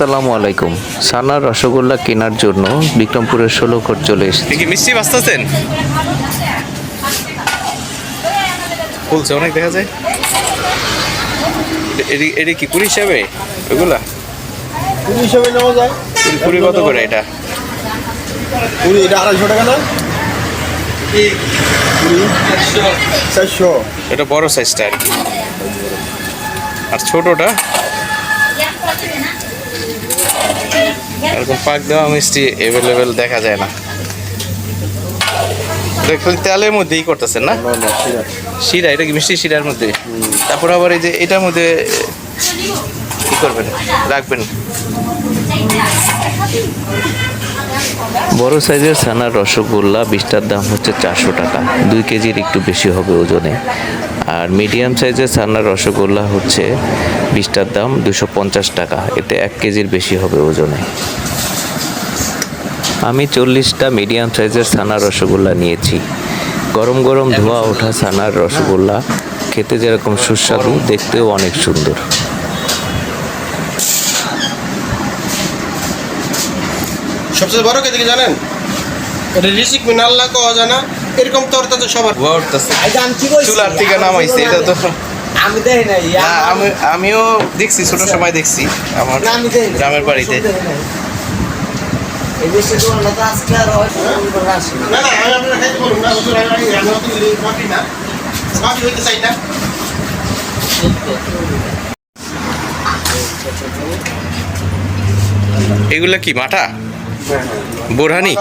আসসালামু আলাইকুম। সানার রসগোল্লা কেনার জন্য বিক্রমপুরের ষোলো ঘর চলে এসেছি। কি মিষ্টি বাঁচতেছেন? বলছে অনেক দেখা যায়। এটি- কি কুড়ি হিসাবে? ওগুলা? কুড়ি হিসাবে নেওয়া যায়। কুড়ি কত করে এটা? কুড়ি এটা আড়াইশো টাকা না চারশো। এটা বড় সাইজটা আর কি। আর ছোটটা? এরকম পাক দেওয়া মিষ্টি অ্যাভেলেবেল দেখা যায় না। দেখুন তেলের মধ্যেই করতেছেন না? শিরা এটা কি মিষ্টি শিরার মধ্যে? তারপর আবার এই যে এটার মধ্যে কি করবেন? রাখবেন। বড় সাইজের ছানার রসগোল্লা বিশটার দাম হচ্ছে চারশো টাকা। দুই কেজির একটু বেশি হবে ওজনে। আর মিডিয়াম সাইজের ছানার রসগোল্লা হচ্ছে বিশটার দাম দুশো পঞ্চাশ টাকা। এতে এক কেজির বেশি হবে ওজনে। আমি চল্লিশটা মিডিয়াম সাইজের সানার রসগোল্লা নিয়েছি। গরম গরম ধোয়া ওঠা ছানার রসগোল্লা। খেতে যেরকম সুস্বাদু, দেখতেও অনেক সুন্দর। সবচেয়ে বড় কে জানেন? এটা ঋষিক মিনাল্লা কওয়া যায় না? এরকম তরতা তো সবার চুলার থেকে নামাইছে এটা তো আমি দেখি নাই না আমি আমিও দেখছি ছোট সময় দেখছি আমার। গ্রামের বাড়িতে। এগুলা কি মাঠা? বোরহানি?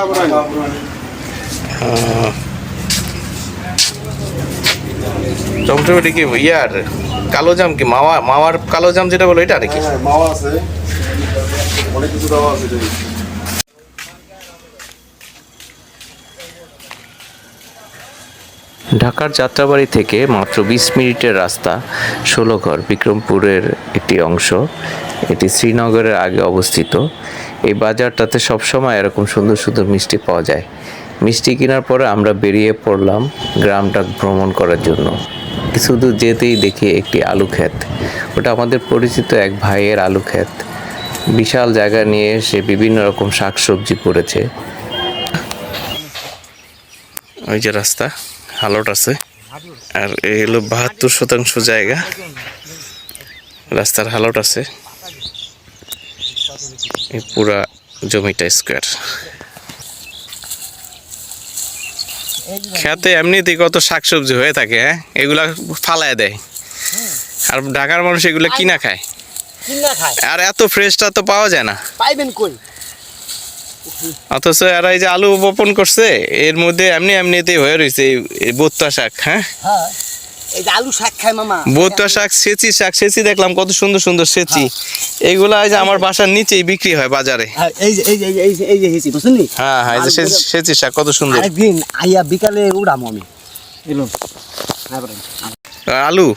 চমচমটি কি ইয়ার? কালো জাম কি? মাওয়া মাওয়ার কালো জাম যেটা বলো এটা নাকি? হ্যাঁ মাওয়া আছে। অনেক কিছু দেওয়া আছে ঢাকার যাত্রাবাড়ি থেকে মাত্র বিশ মিনিটের রাস্তা ষোলোঘর বিক্রমপুরের একটি অংশ। এটি শ্রীনগরের আগে অবস্থিত। এই বাজারটাতে সবসময় এরকম সুন্দর সুন্দর মিষ্টি পাওয়া যায়। মিষ্টি কেনার পরে আমরা বেরিয়ে পড়লাম গ্রামটা ভ্রমণ করার জন্য। কিছু দূর যেতেই দেখি একটি আলু ক্ষেত। ওটা আমাদের পরিচিত এক ভাইয়ের আলু ক্ষেত। বিশাল জায়গা নিয়ে সে বিভিন্ন রকম শাকসবজি করেছে। ওই যে রাস্তা, হালট আছে। আর এই হলো বাহাত্তর শতাংশ জায়গা। রাস্তার হালট আছে। এই পুরা জমিটা স্কোয়ার খেতে এমনিতেই কত শাকসবজি হয়ে থাকে হ্যাঁ? এগুলা ফালায় দেয়। আর ঢাকার মানুষ এগুলো কিনা খায়। আর এত ফ্রেশটা তো পাওয়া যায় না। পাইবেন কই? অথচ এরা এই যে আলু বপন করছে এর মধ্যে এমনি এমনিতেই হয়ে রয়েছে এই- এই বোত্তা শাক হ্যাঁ? হ্যাঁ। এই যে আলু শাক খায় মামা বোত্তা শাক সেচি শাক সেচি দেখলাম কত সুন্দর সুন্দর সেচি এইগুলা এই যে আমার বাসার নিচেই বিক্রি হয় বাজারে হ্যাঁ, এই যে এই যে এই যে- এই যে বুঝলি হ্যাঁ হ্যাঁ এই যে সেচ- সেচি শাক কত সুন্দর আরেকদিন আইয়া বিকালে উড়ামো আমি এলো হ্যাঁ আলু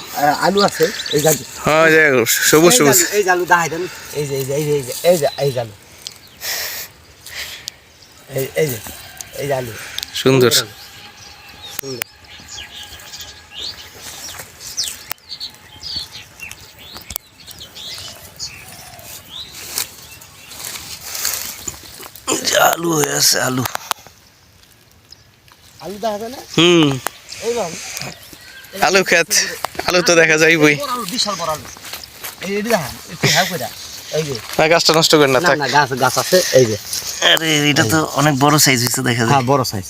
আলু আছে এই যে হ্যাঁ যে সবুজ সবুজ এই যে আলু দাহাই দেন এই যে এই যে এই যে এই যে এই যে আলু এই এই যে এই যে আলু সুন্দর সুন্দর। আলু হয়ে আছে আলু আলু দেখা না হুম আলু খেত আলু তো দেখা যাইবই বড় আলু বিশাল বড় আলু এই এই একটু হ্যাঁ করে না গাছটা নষ্ট করেন না না থাক না গাছ গাছ আছে এই যে আরে এটা তো অনেক বড় সাইজ হয়েছে দেখা হ্যাঁ বড় সাইজ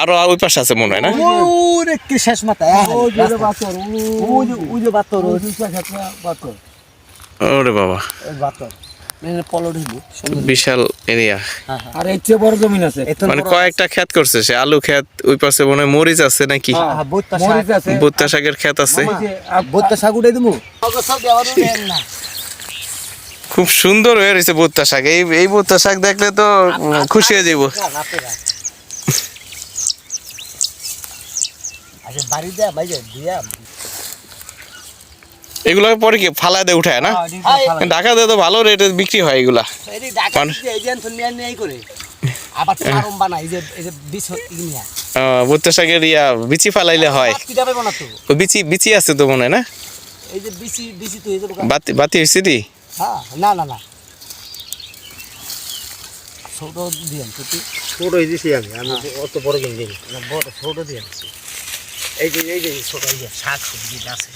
আরও ওই পাশে আছে মনে হয় না ওরে কি শেষ মাথা ওই যে বাতর ওই যে ওই যে বাতর ওই যে বাতর ওরে বাবা বাতর মানে বিশাল এরিয়া আর এর চেয়ে বড় জমিন আছে মানে কয়েকটা ক্ষেত করছে সে আলু ক্ষেত ওই পাশে মনে হয় মরিচ আছে নাকি হ্যাঁ মরিচ আছে ভুট্টা শাকের ক্ষেত আছে বত্তা শাক উঠে খুব সুন্দর হয়ে রয়েছে ভুট্টা শাক এই এই ভুট্টা শাক দেখলে তো খুশি হয়ে যাব আচ্ছা বাড়ি দেয়া ভাই দিয়া এগুলো পরে কি ফালা দিয়ে উঠায় না? ঢাকাতে তো ভালো রেটে বিক্রি হয় এগুলা। ইয়া বিচি ফালাইলে হয়। না বিচি বিচি আছে তো মনে না? বাতি বাতি হয়েছে দি হ্যাঁ না না না। ছোট দিছি আমি আমি অত বড় কিনে দিই বড় ছোট দিয়েন এই যে এই যে ছোট ইয়ে শাক সবজি আছে।